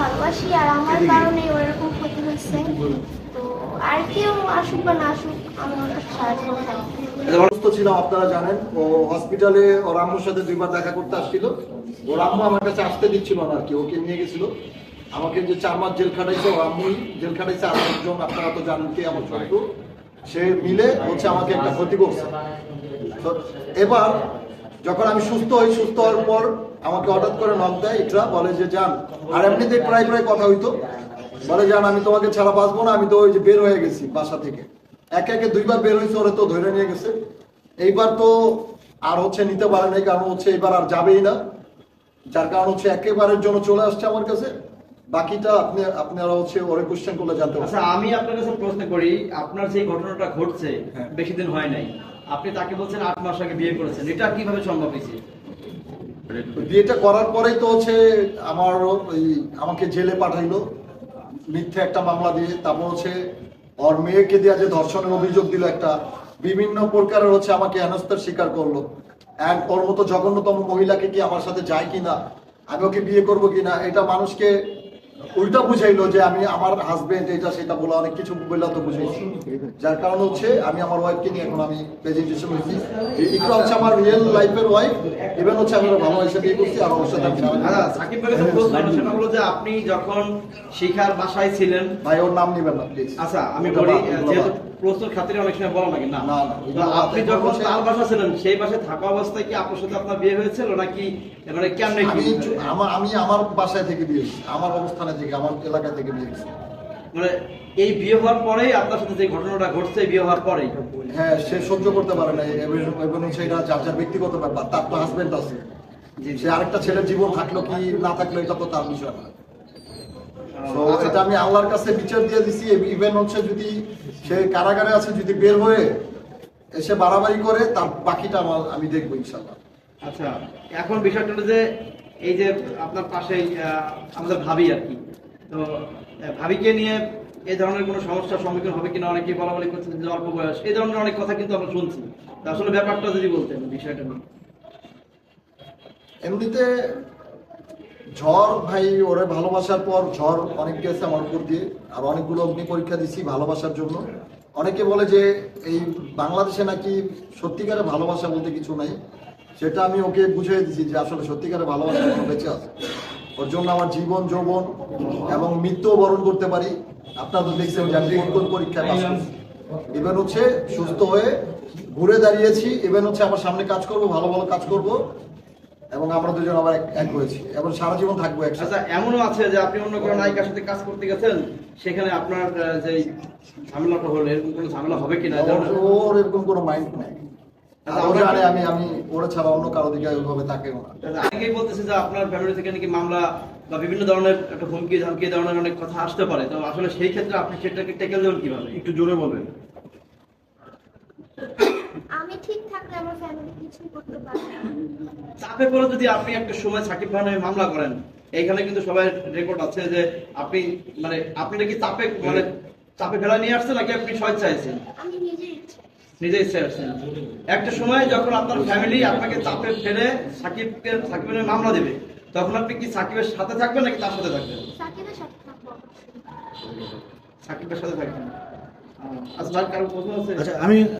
ভালোবাসি আর আমার কারণে ওরকম ক্ষতি হচ্ছে তো আর কেউ আসুক বা না আসুক আমি ওর কাছে সারা জীবন থাকব। অসুস্থ ছিলাম আপনারা জানেন ও হসপিটালে ওর আম্মুর সাথে দুইবার দেখা করতে আসছিল। ওর আম্মু আমার কাছে আসতে দিচ্ছিল না আর কি ওকে নিয়ে গেছিল। আমাকে যে চার মাস জেল খাটাইছে ওর আম্মুই জেল খাটাইছে আর একজন আপনারা তো জানেন কি আমার ছোট সে মিলে হচ্ছে আমাকে একটা ক্ষতি করছে। এবার যখন আমি সুস্থ হই সুস্থ হওয়ার পর আমাকে হঠাৎ করে নক দেয় ইকরা বলে যে যান আর এমনিতে প্রায় প্রায় কথা হইতো। বলে যান আমি তোমাকে ছাড়া বাঁচবো না আমি তো ওই যে বের হয়ে গেছি বাসা থেকে। একে একে দুইবার বের হয়েছে ওরে তো ধরে নিয়ে গেছে। এইবার তো আর হচ্ছে নিতে পারে নাই কারণ হচ্ছে এবার আর যাবেই না। যার কারণ হচ্ছে একেবারের জন্য চলে আসছে আমার কাছে। বাকিটা আপনি আপনারা হচ্ছে ওরে কোশ্চেন করলে জানতে পারবেন। আচ্ছা আমি আপনার কাছে প্রশ্ন করি আপনার যে ঘটনাটা ঘটছে হ্যাঁ। বেশি দিন হয় নাই আপনি তাকে বলছেন আট মাস আগে বিয়ে করেছেন এটা কীভাবে সম্ভব হয়েছে? বিয়েটা করার পরেই তো হচ্ছে আমার ওই আমাকে জেলে পাঠাইলো। মিথ্যে একটা মামলা দিয়ে, তারপর হচ্ছে ওর মেয়েকে দিয়ে যে ধর্ষণের অভিযোগ দিল একটা, বিভিন্ন প্রকারের হচ্ছে আমাকে হেনস্থার স্বীকার করল। অ্যান্ড ওর মতো জঘন্যতম মহিলাকে কি আমার সাথে যায় কিনা? আমি ওকে বিয়ে করব কিনা? এটা মানুষকে উল্টা বুঝাইলো যে আমি আমার হাজবেন্ড এটা সেটা বলে অনেক কিছু বলে তো বুঝাইছি। যার কারণ হচ্ছে আমি আমার ওয়াইফকে নিয়ে এখন আমি প্রেজেন্টেশন হয়েছি ইকরা হচ্ছে আমার রিয়েল লাইফের ওয়াইফ ইভেন হচ্ছে আমি ওর ভালোবাসা বিয়ে করছি আর ওর সাথে আমি আচ্ছা সাকিব ভাইয়ের প্রশ্ন হলো, যে আপনি যখন শিখার বাসায় ছিলেন ভাই ওর নাম নিবেন না প্লিজ আচ্ছা আমি বলি যেহেতু প্রশ্নের খাতিরে অনেক সময় বলা লাগে না? আপনি যখন তার বাসা ছিলেন সেই বাসায় থাকা অবস্থায় কি আপনার সাথে আপনার বিয়ে হয়েছিল নাকি মানে কেমনে আমি আমার আমি আমার বাসায় থেকে বিয়েছি আমার অবস্থানে থেকে আমার এলাকা থেকে বিয়েছি মানে এই বিয়ে হওয়ার পরেই আপনার সাথে যে ঘটনাটা ঘটছে বিয়ে হওয়ার পরেই? হ্যাঁ সে সহ্য করতে পারে না। এবং- এবং যার যার ব্যক্তিগত ব্যাপার তার তো হাজবেন্ড আছে। সে আরেকটা ছেলের জীবন থাকল কি না থাকল এটা তো তার বিষয় না। এটা আমি আল্লাহর কাছে বিচার দিয়ে দিছি। ইভেন হচ্ছে যদি সে কারাগারে আছে যদি বের হয়ে এসে বাড়াবাড়ি করে তার বাকিটা আমার আমি দেখব ইনশাল্লাহ আচ্ছা এখন বিষয়টা যে এই যে আপনার পাশেই আমাদের ভাবি আর কি। তো ভাবিকে নিয়ে এই ধরনের কোনো সমস্যার সম্মুখীন হবে কিনা অনেকে বলা বলি করছেন যে অল্প বয়স। এই ধরনের অনেক কথা কিন্তু আমরা শুনছি। আসলে ব্যাপারটা যদি বলতেন বিষয়টা নিয়ে। এমনিতে ঝড়, ভাই, ওরে ভালোবাসার পর ঝড় অনেক গেছে আমার উপর দিয়ে। আর অনেকগুলো অগ্নি পরীক্ষা দিছি ভালোবাসার জন্য। অনেকে বলে যে এই বাংলাদেশে নাকি সত্যিকারের ভালোবাসা বলতে কিছু নাই। সেটা আমি ওকে বুঝিয়ে দিছি যে আসলে সত্যিকারে ভালোবাসা বেঁচে আছে। ওর জন্য আমার জীবন যৌবন এবং মৃত্যুও বরণ করতে পারি। আপনারা তো দেখছেন যে আমি কোন কোন পরীক্ষায় পাস করছি। ইভেন হচ্ছে সুস্থ হয়ে ঘুরে দাঁড়িয়েছি ইভেন হচ্ছে আমার সামনে কাজ করব ভালো ভালো কাজ করব এবং আমরা দুজন আবার এক- হয়েছি। এবং সারা জীবন থাকব একসাথে। আচ্ছা এমনও আছে যে আপনি অন্য কোনো নায়িকার সাথে কাজ করতে গেছেন সেখানে আপনার যে ঝামেলাটা হলো এরকম কোনো ঝামেলা হবে কিনা? ওর এরকম কোনো মাইন্ড নেই। আমি আমি ওরা ছাড়া অন্য কারও দিকে ওইভাবে তাকেও না বলতেছে যে আপনার ফ্যামিলি থেকে নাকি মামলা বা বিভিন্ন ধরনের একটা হুমকি ধামকি ধরনের অনেক কথা আসতে পারে। তো আসলে সেই ক্ষেত্রে আপনি সেটাকে টেকেল দেবেন কীভাবে? একটু জোরে বলবেন আমি ঠিক থাকলে আমার ফ্যামিলি কিছুই করতে পারবে চাপে পড়ে যদি আপনি একটা সময় সাকিব খান মামলা করেন এইখানে কিন্তু সবাই রেকর্ড আছে যে আপনি মানে আপনি নাকি চাপে মানে চাপে ফেলা নিয়ে আসছেন নাকি আপনি স্বেচ্ছা আছেন? আমি নিজের ইচ্ছে নিজে ইচ্ছে আসছেন একটা সময় যখন আপনার ফ্যামিলি আপনাকে চাপে ফেলে সাকিবকে সাকিবের মামলা দেবে তখন আপনি কি সাকিবের সাথে থাকবেন নাকি তার সাথে থাকবেন? সাকিবের সাথে থাকবেন। আচ্ছা কারও প্রশ্ন আছে? আচ্ছা আমি